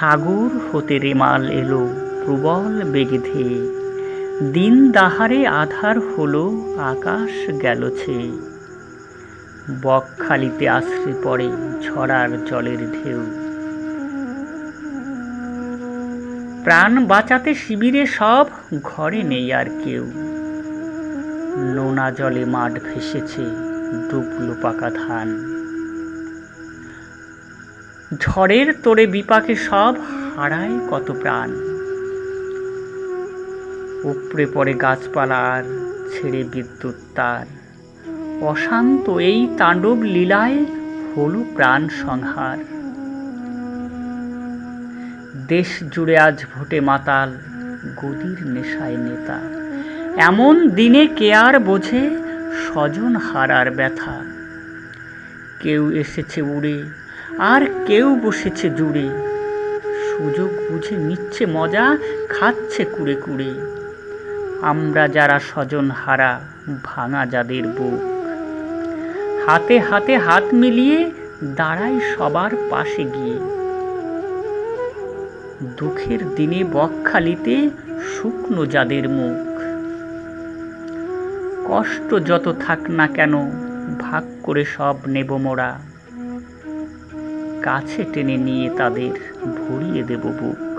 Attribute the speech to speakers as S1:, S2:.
S1: সাগর হতে রেমাল এলো প্রবল বেগে দিন দাহারে আধার হলো, আকাশ গেলছে বকখালিতে আশ্রে পড়ে ঝড়ার জলের ঢেউ। প্রাণ বাঁচাতে শিবিরে সব, ঘরে নেই আর কেউ। নোনা জলে মাঠ ভেসেছে, ডুবলো পাকা ধান। ঝড়ের তোরে বিপাকে সব হারায় কত প্রাণ। উপড়ে পড়ে গাছপালার, ছেড়ে বিদ্যুৎ তার। অশান্ত এই তাণ্ডব লীলায় হলো প্রাণ সংহার। দেশ জুড়ে আজ ভোটে মাতাল, গদির নেশায় নেতা। এমন দিনে কে আর বোঝে স্বজন হারার ব্যথা। কেউ এসেছে উড়ে আর কেউ বসেছে জুড়ে সুযোগ বুঝে নিচ্ছে মজা, খাচ্ছে কুড়ে কুড়ে। আমরা যারা স্বজন হারা, ভাঙা যাদের বুক। হাতে হাতে হাত মিলিয়ে দাঁড়াই সবার পাশে গিয়ে। দুঃখের দিনে বকখালিতে শুকনো যাদের মুখ। কষ্ট যত থাক না কেন, ভাগ করে সব নেব মোরা। কাছে টেনে নিয়ে তাদের ভরিয়ে দেব বুক।